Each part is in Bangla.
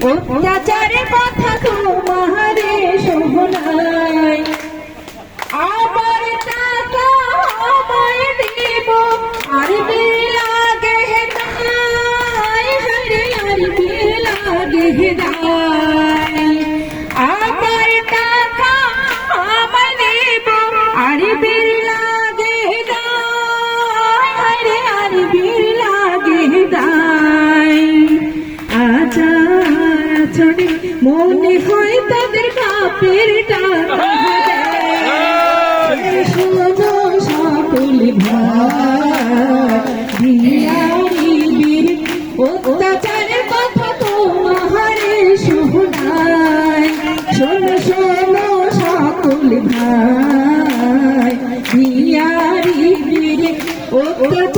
বীর অত্যাচারের কথা আচরণে মনে হয় তাদের টাকা দেয়। শোনো সকল ভাই বিহারি বীর অত্যাচারের কথা তোমারে শোনায় শোনো শোনো সকল ভাই বীর অত্যাচারের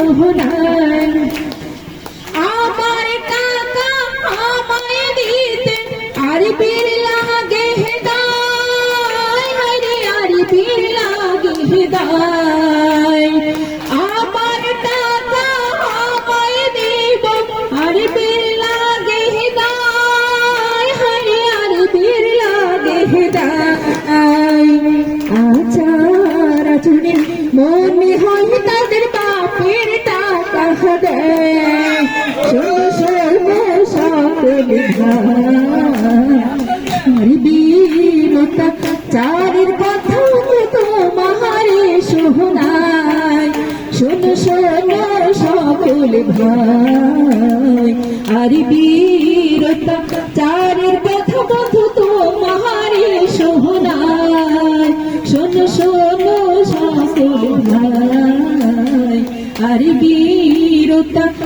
শোনায় আমার টাকা আমায় আর বীর লাগে হেদায়। হরে আর বীর লাগে হেদায়। আমার টাকা আমায় দিব আর বীর লাগে হেদায়। হরে আর বীর আচার আচরণে মনে হয় বীরতা চারের কথা তোমারে শোনায় শোনো শোনো সকল ভাই আর বীরতা চারের কথা বধু তোমারে শোনায় শোনো শোনো সকল ভাই আর বীরতা conducta